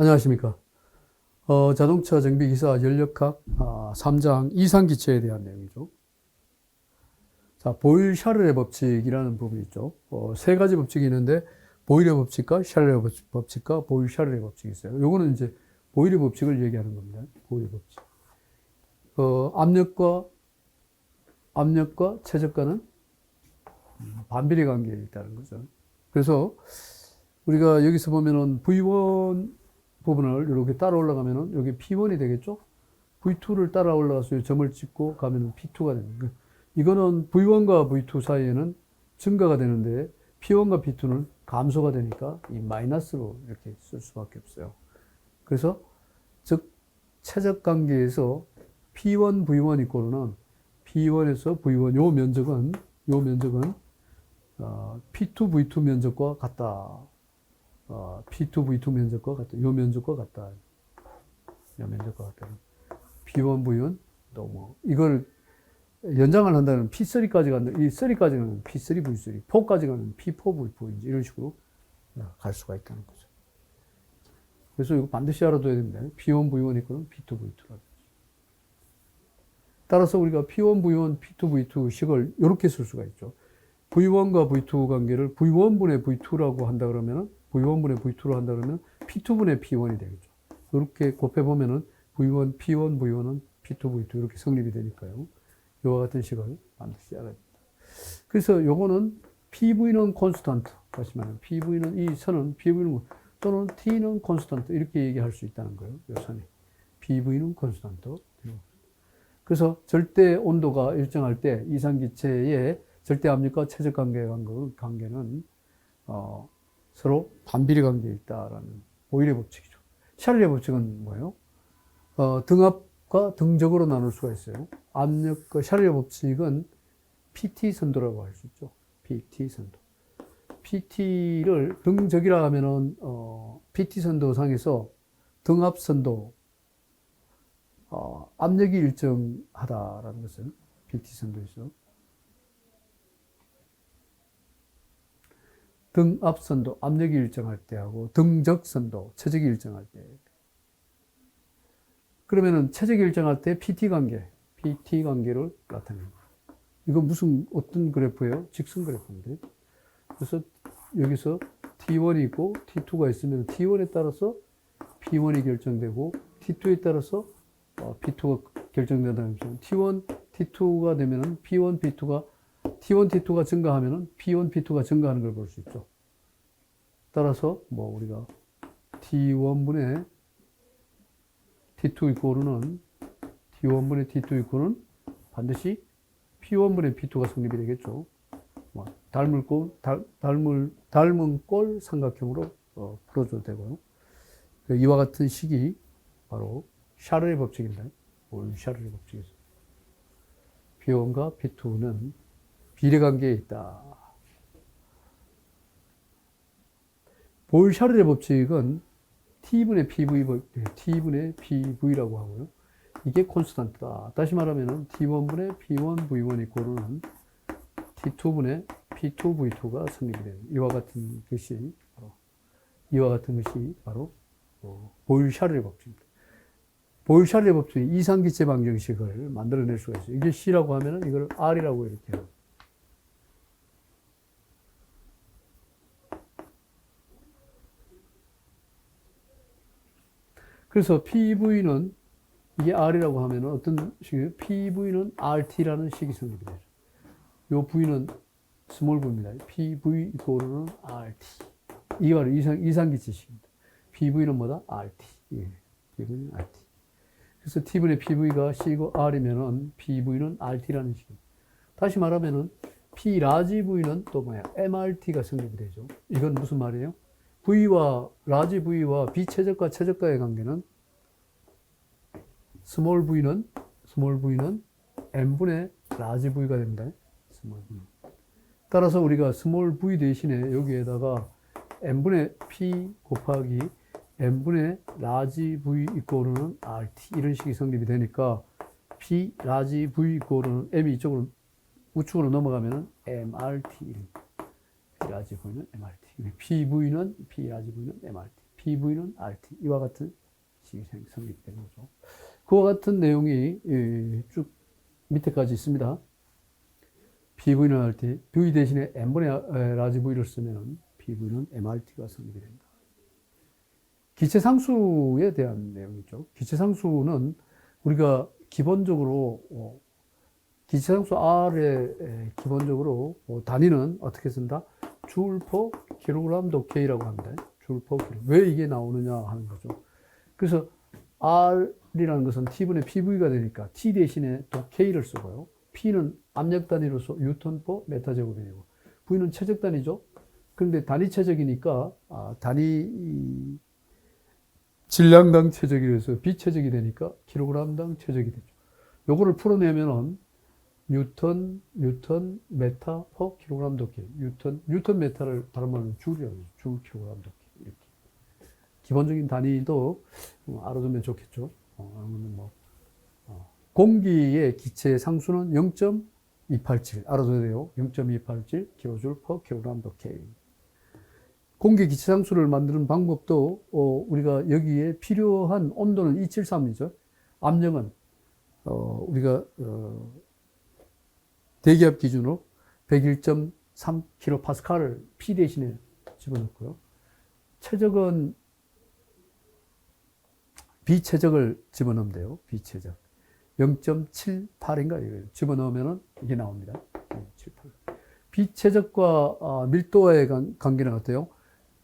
안녕하십니까. 어, 자동차 정비기사 연력학 아, 3장 이상기체에 대한 내용이죠. 자, 보일 샤르의 법칙이라는 부분이 있죠. 어, 세 가지 법칙이 있는데, 보일의 법칙과 법칙- 법칙과 보일 샤르의 법칙이 있어요. 요거는 이제 보일의 법칙을 얘기하는 겁니다. 보일의 법칙. 어, 압력과, 압력과 최저가는 반비례 관계에 있다는 거죠. 그래서 우리가 여기서 보면은 V1 부분을 이렇게 따라 올라가면은 여기 P1이 되겠죠? V2를 따라 올라가서 이 점을 찍고 가면은 P2가 됩니다. 그 이거는 V1과 V2 사이에는 증가가 되는데 P1과 P2는 감소가 되니까 이 마이너스로 이렇게 쓸 수밖에 없어요. 그래서 즉 최적 관계에서 P1, V1 이꼴은 P1에서 V1 요 면적은 요 면적은 어, P2, V2 면적과 같다. 어, P2, V2 면적과 같다. 요 면적과 같다. 요 면적과 같다. P1, V1 또 뭐 이걸 연장을 한다면 P3까지 간다. 이 3까지는 P3, V3, 4까지 가는 P4, V4 이런 식으로 갈 수가 있다는 거죠. 그래서 이거 반드시 알아둬야 됩니다. P1, V1 이거는 P2, V2라. 따라서 우리가 P1, V1, P2, V2 식을 이렇게 쓸 수가 있죠. V1과 V2 관계를 V1분의 V2라고 한다 그러면은 V1분의 V2로 한다 그러면 P2분의 P1이 되겠죠. 이렇게 곱해 보면은 V1, P1, V1은 P2, V2 이렇게 성립이 되니까요. 이와 같은 식을 반드시 알아야 됩니다. 그래서 요거는 PV는 콘스탄트. 다시 말하면 PV는 이 선은 PV는 또는 T는 콘스탄트 이렇게 얘기할 수 있다는 거예요. 이 선이. PV는 콘스탄트. 그래서 절대 온도가 일정할 때 이상 기체의 절대 압력과 최적 관계 관계는 어, 서로 반비례 관계에 있다라는 보일의 법칙이죠. 샤를의 법칙은 뭐예요? 어, 등압과 등적으로 나눌 수가 있어요. 압력과 샤를의 법칙은 PT 선도라고 할 수 있죠. PT 선도. PT를 등적이라 하면은 어, PT 선도상에서 등압 선도 어, 압력이 일정하다라는 것은 PT 선도에서 등압선도, 압력이 일정할 때 하고 등적선도, 체적이 일정할 때. 그러면은 체적이 일정할 때 PT 관계, PT 관계를 나타냅니다. 이거 무슨 어떤 그래프예요? 직선 그래프인데. 그래서 여기서 T1이 있고 T2가 있으면 T1에 따라서 P1이 결정되고 T2에 따라서 어, P2가 결정된다는 거죠. T1, T2가 되면은 P1, P2가 T1, T2가 증가하면은 P1, P2가 증가하는 걸 볼 수 있죠. 따라서 뭐 우리가 T1분의 T2 이코르는 T1분의 T2 이코르는 반드시 P1분의 P2가 성립이 되겠죠. 뭐 닮을 꼴, 닮, 닮을, 닮은 꼴 삼각형으로 어, 풀어줘도 되고요. 그 이와 같은 식이 바로 샤르의 법칙입니다. 올 샤르의 법칙이죠. P1과 P2는 비례관계에 있다. 볼 샤르의 법칙은 T분의 PV, T분의 PV라고 하고요. 이게 콘스탄트다. 다시 말하면 T1분의 P1, V1 이코르는 T2분의 P2, V2가 성립이 되는 이와 같은 것이 바로 이와 같은 것이 바로 어, 보일 샤르의 법칙입니다. 보일 샤르의 법칙이 이상기체 방정식을 만들어낼 수가 있어요. 이게 C라고 하면은 이걸 R이라고 이렇게 해요. 그래서 PV는 이게 R이라고 하면 어떤 식이에요? PV는 RT라는 식이 성립이 되죠. 요 V는 스몰 v입니다. PV 이코르는 RT. 이게 바로 이상, 이상기체식입니다. PV는 뭐다? RT. 예. PV는 RT. 그래서 T분의 PV가 C고 R이면은 PV는 RT라는 식입니다. 다시 말하면은 P 라지 V는 또 뭐야? MRT가 성립이 되죠. 이건 무슨 말이에요? V와 라지 V와 비최적과 최적과의 관계는 스몰 V는 스몰 V는 M분의 라지 V가 됩니다. 스몰 V. 따라서 우리가 스몰 V 대신에 여기에다가 M분의 P 곱하기 M분의 라지 V 이꼬르는 RT 이런 식이 성립이 되니까 P 라지 V 이꼬르는 M이 이쪽으로 우측으로 넘어가면은 MRT P 라지 V는 MRT PV는 P 라지 V는 MRT PV는 RT. 이와 같은 식이 생- 성립되는 거죠. 그와 같은 내용이 예, 쭉 밑에까지 있습니다. PV는 RT, V 대신에 N분의 아- 라지 V를 쓰면 PV는 MRT가 성립이 된다. 기체 상수에 대한 내용이죠. 기체 상수는 우리가 기본적으로 어, 기체 상수 R의 에, 기본적으로 어, 단위는 어떻게 쓴다? 줄 per 킬로그램 K라고 합니다. 줄 per 킬로. 왜 이게 나오느냐 하는 거죠. 그래서 R 이라는 것은 T분의 PV가 되니까 T 대신에 또 K를 쓰고요. P는 압력 단위로서 뉴턴 per 메타 제곱이 되고 V는 최적 단위죠. 그런데 단위 최적이니까 아, 단위 이 질량당 최적이 돼서 비최적이 되니까 킬로그램당 최적이 되죠. 요거를 풀어내면은 뉴턴, 뉴턴, 메타 퍼 킬로그램 덕기. 뉴턴, 뉴턴 메타를 다른 말로 줄이라고. 줄 킬로그램 덕기. 이렇게. 기본적인 단위도 어, 알아두면 좋겠죠. 어, 아무튼 뭐, 어, 공기의 기체 상수는 0.287. 알아둬야 돼요. 0.287 킬로줄 퍼 킬로그램 덕기. 공기 기체 상수를 만드는 방법도 어, 우리가 여기에 필요한 온도는 273이죠. 압력은 어, 우리가 어, 대기압 기준으로 101.3 킬로파스칼을 P 대신에 집어넣고요. 최적은 비최적을 집어넣으면 돼요. 비최적. 0.78인가 이거 집어넣으면 이게 나옵니다. 0.78. 비최적과 어, 밀도의 관- 관계는 어때요?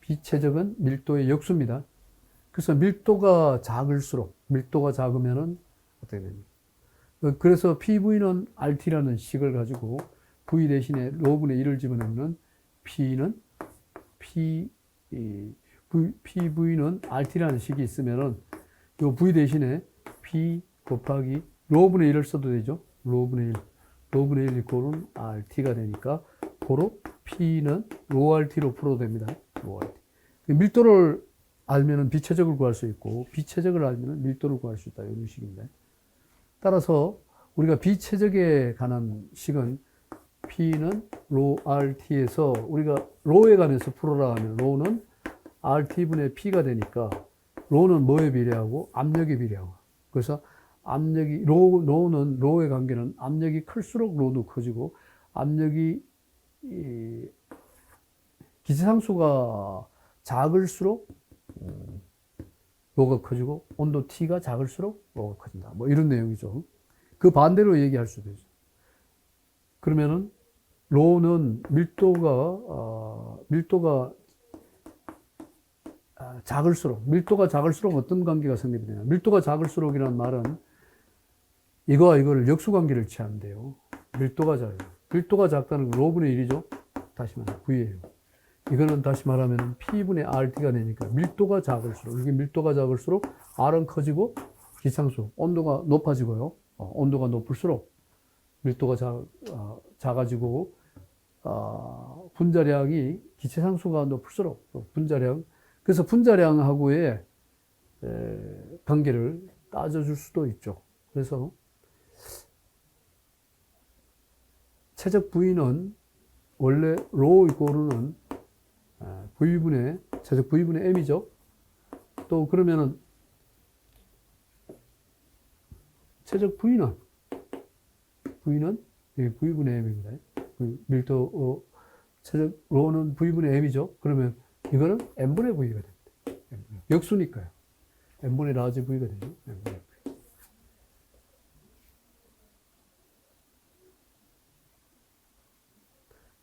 비최적은 밀도의 역수입니다. 그래서 밀도가 작을수록 밀도가 작으면은 어떻게 됩니까? 어, 그래서 PV는 RT라는 식을 가지고 V 대신에 로분의 1을 집어넣으면 P는 P, PV는 RT라는 식이 있으면은 요 V 대신에 P 곱하기 로분의 1을 써도 되죠. 로분의 1. 로분의 1 이꼴은 RT가 되니까 고로 P는 로 RT로 풀어도 됩니다. 로 RT. 밀도를 알면은 비체적을 구할 수 있고 비체적을 알면은 밀도를 구할 수 있다. 이런 식입니다. 따라서 우리가 비체적에 관한 식은 P는 로 RT에서 우리가 로에 관해서 풀어라 하면 로는 RT분의 P가 되니까 로는 뭐에 비례하고 압력에 비례하고 그래서 압력이 로 로는 로의 관계는 압력이 클수록 로도 커지고 압력이 이, 기체상수가 작을수록 음, 로가 커지고 온도 T가 작을수록 로가 커진다. 뭐 이런 내용이죠. 그 반대로 얘기할 수도 있죠. 그러면은 로는 밀도가 어, 밀도가 아, 작을수록 밀도가 작을수록 어떤 관계가 성립이 되냐? 밀도가 작을수록이라는 말은 이거와 이거를 역수 관계를 취하는데요. 밀도가 작아요. 밀도가 작다는 건 로분의 1이죠. 다시 말해 V예요. 이거는 다시 말하면 P분의 RT가 되니까 밀도가 작을수록 이게 밀도가 작을수록 R은 커지고 기상수 온도가 높아지고요. 어, 온도가 높을수록 밀도가 작, 어, 작아지고 어, 분자량이 기체상수가 높을수록 또 분자량 그래서 분자량하고의 에, 관계를 따져줄 수도 있죠. 그래서 최적 V는 원래 로 이꼬르는 아, V분의 최적 V분의 M이죠. 또 그러면은 최적 V는 V는 V분의 M입니다. V, 밀도 어, 최적 로는 V분의 M이죠. 그러면 이거는 M분의 V가 됩니다. 역수니까요. M분의 라지 V가 되죠. M분의 V.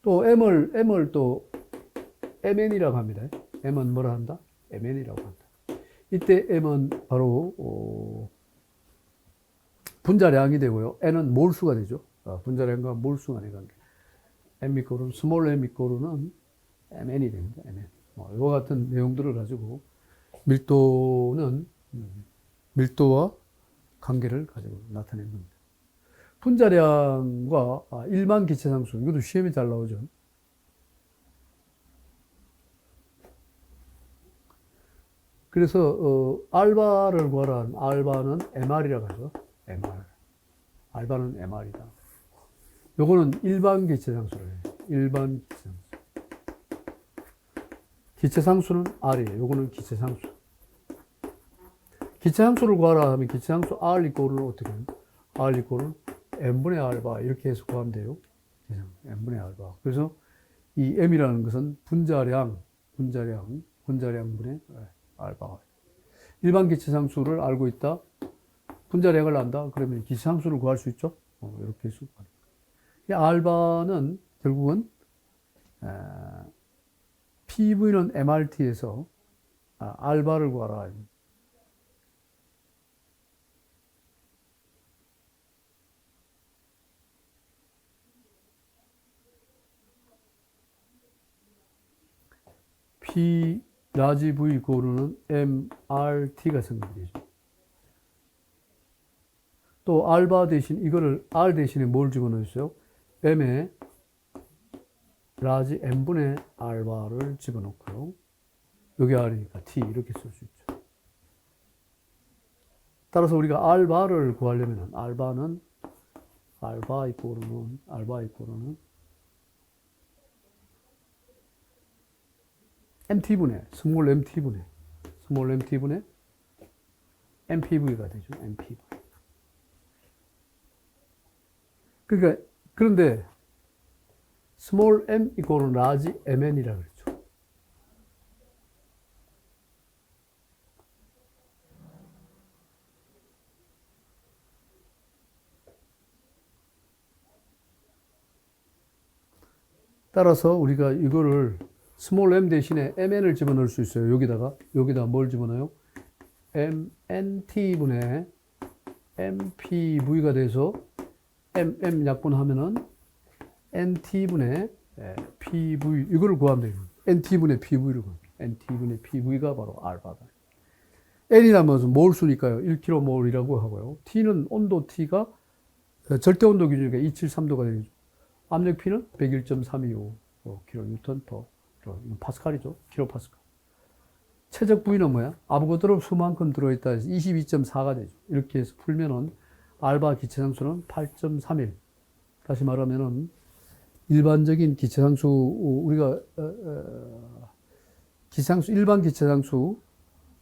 또 M을 M을 또 MN이라고 합니다. M은 뭐라 한다? MN이라고 한다. 이때 M은 바로 어, 분자량이 되고요. N은 몰수가 되죠. 어, 분자량과 몰수 간의 관계. M 이꼬르는 스몰 m 이꼬르는 MN이 됩니다. MN. 뭐 이와 같은 내용들을 가지고 밀도는 음, 밀도와 관계를 가지고 나타낸 겁니다. 분자량과 아, 일반 기체상수 이것도 시험에 잘 나오죠. 그래서 어, 알바를 구하라는 알바는 MR이라고 하죠. MR. 알바는 MR이다. 요거는 일반 기체 상수를 해요. 일반 기체 상수. 기체상수는 R이에요. 요거는 기체상수. 기체상수를 구하라 하면 기체상수 R 이꼴을 어떻게 해요? R 이꼴을 n분의 R바 이렇게 해서 구하면 돼요. n분의 R바. 그래서 이 m이라는 것은 분자량, 분자량, 분자량분의 R바. 일반 기체상수를 알고 있다. 분자량을 안다. 그러면 기체상수를 구할 수 있죠. 어, 이렇게 해서 이 알바는 결국은 에, PV는 MRT에서 아, 알바를 구하라. P 라지 V 고르는 MRT가 성립되죠. 또 알바 대신 이거를 R 대신에 뭘 집어넣었어요? M에 라지 M분의 알바를 집어넣고요. 여기 R이니까 T 이렇게 쓸 수 있죠. 따라서 우리가 알바를 구하려면 알바는 알바 이꼬르는 알바 이꼬르는 MT분의 스몰 MT분의 스몰 MT분의 MPV가 되죠. MPV. 그러니까 그런데 small m 이꼴은 large mn이라 그랬죠. 따라서 우리가 이거를 small m 대신에 mn을 집어넣을 수 있어요. 여기다가 여기다 뭘 집어넣어요? mnt분의 mpv가 돼서 mm 약분하면은 nt분의 pv 이거를 구하면 돼요. nt분의 pv를 구합니다. nt분의 pv가 바로 알파다. n이라는 것은 몰 수니까요. 1km몰이라고 하고요. t는 온도 t가 절대 온도 기준이니까 273도가 되죠. 압력 p는 101.325 kN per 파스칼이죠. 킬로파스칼. 최적 부위는 뭐야? 아보가드로 수만큼 들어있다 해서 22.4가 되죠. 이렇게 해서 풀면은 알바 기체상수는 8.31. 다시 말하면은 일반적인 기체상수 우리가 어, 어, 기체상수 일반 기체상수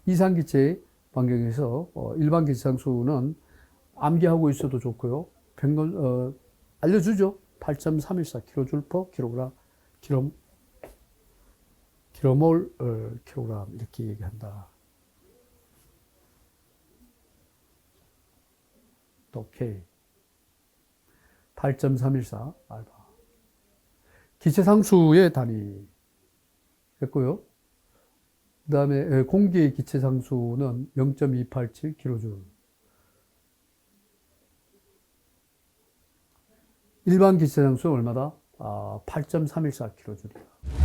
이상 기체 반경에서 어, 일반 기체상수는 암기하고 있어도 좋고요. 병건 어, 알려주죠. 8.314 kJ per kg 킬로 킬로몰 어, 킬로그램 이렇게 얘기한다. 또 K 8.314 알파 기체상수의 단위 했고요. 그 다음에 공기의 기체상수는 0.287 kJ 일반 기체상수 얼마다? 아, 8.314 kJ입니다.